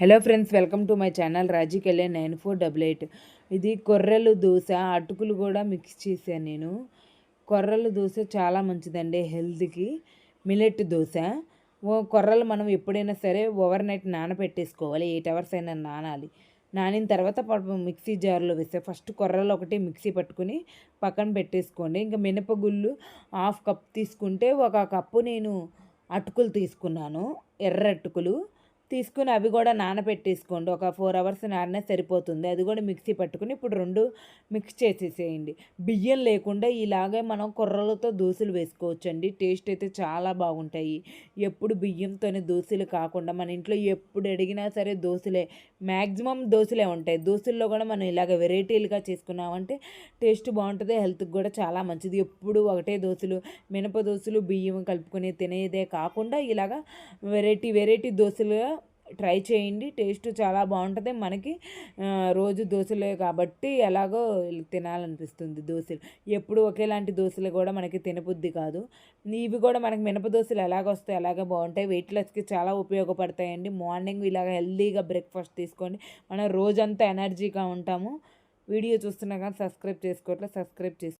Hello friends welcome to my channel Raji Kalyan nine four double eight. ఇది కొర్రలు దోశ అటుకులు కూడా మిక్స్ చేశాను నేను. కొర్రలు దోశ చాలా మంచిదండి హెల్త్కి. మిలెట్ దోశ. కొర్రలు మనం ఎప్పుడైనా సరే ఓవర్ నైట్ నానబెట్టేసుకోవాలి ఎయిట్ అవర్స్ అయినా నానాలి. నానిన తర్వాత మిక్సీ జార్లో వేస్తే ఫస్ట్ కొర్రలు ఒకటి మిక్సీ పట్టుకుని పక్కన పెట్టేసుకోండి. ఇంకా మినపగుళ్ళు హాఫ్ కప్ తీసుకుంటే ఒక కప్పు నేను అటుకులు తీసుకున్నాను ఎర్ర అటుకులు. తీసుకుని అవి కూడా నానబెట్టేసుకోండి. ఒక ఫోర్ అవర్స్ నానినా సరిపోతుంది. అది కూడా మిక్సీ పట్టుకుని ఇప్పుడు రెండు మిక్స్ చేసేసేయండి. బియ్యం లేకుండా ఇలాగే మనం కుర్రలతో దోశలు వేసుకోవచ్చండి. టేస్ట్ అయితే చాలా బాగుంటాయి. ఎప్పుడు బియ్యంతోనే దోశలు కాకుండా మన ఇంట్లో ఎప్పుడు అడిగినా సరే దోశలే మ్యాక్సిమం దోశలే ఉంటాయి. దోశల్లో కూడా మనం ఇలాగ వెరైటీలుగా చేసుకున్నామంటే టేస్ట్ బాగుంటుంది హెల్త్కి కూడా చాలా మంచిది. ఎప్పుడు ఒకటే దోశలు మినప దోశలు బియ్యం కలుపుకొని తినేదే కాకుండా ఇలాగ వెరైటీ వెరైటీ దోశలుగా ట్రై చేయండి. టేస్ట్ చాలా బాగుంటుంది. మనకి రోజు దోశలే కాబట్టి ఎలాగో తినాలనిపిస్తుంది దోశలు. ఎప్పుడు ఒకేలాంటి దోశలు కూడా మనకి తినబుద్ధి కాదు. ఇవి కూడా మనకి మినప దోశలు ఎలాగొస్తాయి అలాగే బాగుంటాయి. వెయిట్ లాస్కి చాలా ఉపయోగపడతాయండి. మార్నింగ్ ఇలాగ హెల్దీగా బ్రేక్ఫాస్ట్ తీసుకోండి. మనం రోజంతా ఎనర్జీగా ఉంటాము. వీడియో చూస్తున్నా కానీ సబ్స్క్రైబ్ చేసుకోవట్లే సబ్స్క్రైబ్ చేసుకో